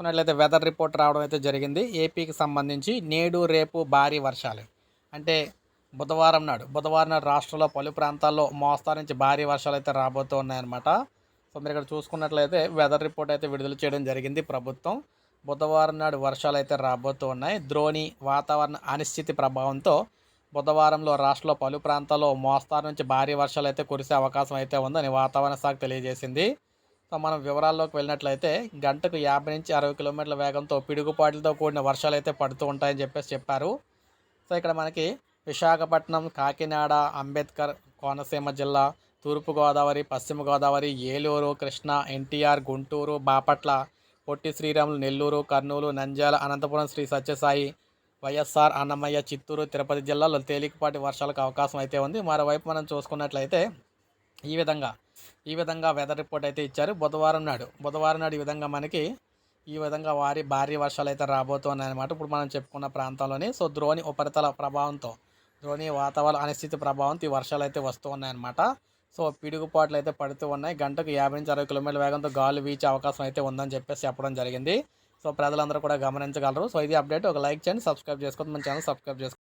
చూసుకున్నట్లయితే weather report రావడం అయితే జరిగింది. ఏపీకి సంబంధించి నేడు రేపు భారీ వర్షాలు. అంటే బుధవారం నాడు బుధవారం నాడు రాష్ట్రంలో పలు ప్రాంతాల్లో మోస్తారు నుంచి భారీ వర్షాలు అయితే రాబోతూ ఉన్నాయన్నమాట సో మీరు ఇక్కడ చూసుకున్నట్లయితే వెదర్ రిపోర్ట్ అయితే విడుదల చేయడం జరిగింది ప్రభుత్వం. బుధవారం నాడు వర్షాలు అయితే రాబోతూ ఉన్నాయి ద్రోణి వాతావరణ అనిశ్చితి ప్రభావంతో బుధవారంలో రాష్ట్రంలో పలు ప్రాంతాల్లో మోస్తారు నుంచి భారీ వర్షాలు అయితే కురిసే అవకాశం అయితే ఉందని వాతావరణ శాఖ తెలియజేసింది. మనం వివరాల్లోకి వెళ్ళినట్లయితే గంటకు యాభై నుంచి అరవై కిలోమీటర్ల వేగంతో పిడుగుపాట్లతో కూడిన వర్షాలు అయితే పడుతూ ఉంటాయని చెప్పేసి చెప్పారు. సో ఇక్కడ మనకి విశాఖపట్నం కాకినాడ అంబేద్కర్ కోనసీమ జిల్లా తూర్పుగోదావరి పశ్చిమ గోదావరి ఏలూరు కృష్ణా ఎన్టీఆర్ గుంటూరు బాపట్ల పొట్టి శ్రీరాములు నెల్లూరు కర్నూలు నంద్యాల అనంతపురం శ్రీ సత్యసాయి వైఎస్ఆర్ అన్నమయ్య చిత్తూరు తిరుపతి జిల్లాలో తేలికపాటి వర్షాలకు అవకాశం అయితే ఉంది. మరోవైపు మనం చూసుకున్నట్లయితే ఈ విధంగా ఈ విధంగా వెదర్ రిపోర్ట్ అయితే ఇచ్చారు. బుధవారం నాడు బుధవారం నాడు ఈ విధంగా మనకి ఈ విధంగా వారి భారీ వర్షాలు అయితే రాబోతున్నాయి అనమాట ఇప్పుడు మనం చెప్పుకున్న ప్రాంతంలోని సో ద్రోణి ఉపరితల ప్రభావంతో ద్రోణి వాతావరణ అనిశ్చితి ప్రభావంతో ఈ వర్షాలు అయితే వస్తూ ఉన్నాయన్నమాట సో పిడుగుపాట్లు అయితే పడుతూ ఉన్నాయి. గంటకు యాభై నుంచి అరవై కిలోమీటర్ల వేగంతో గాలి వీచే అవకాశం అయితే ఉందని చెప్పేసి చెప్పడం జరిగింది. సో ప్రజలందరూ కూడా గమనించగలరు. సో ఇది అప్డేట్ ఒక లైక్ చేయండి సబ్స్క్రైబ్ చేసుకోండి. మన ఛానల్ సబ్స్క్రైబ్ చేసుకోండి.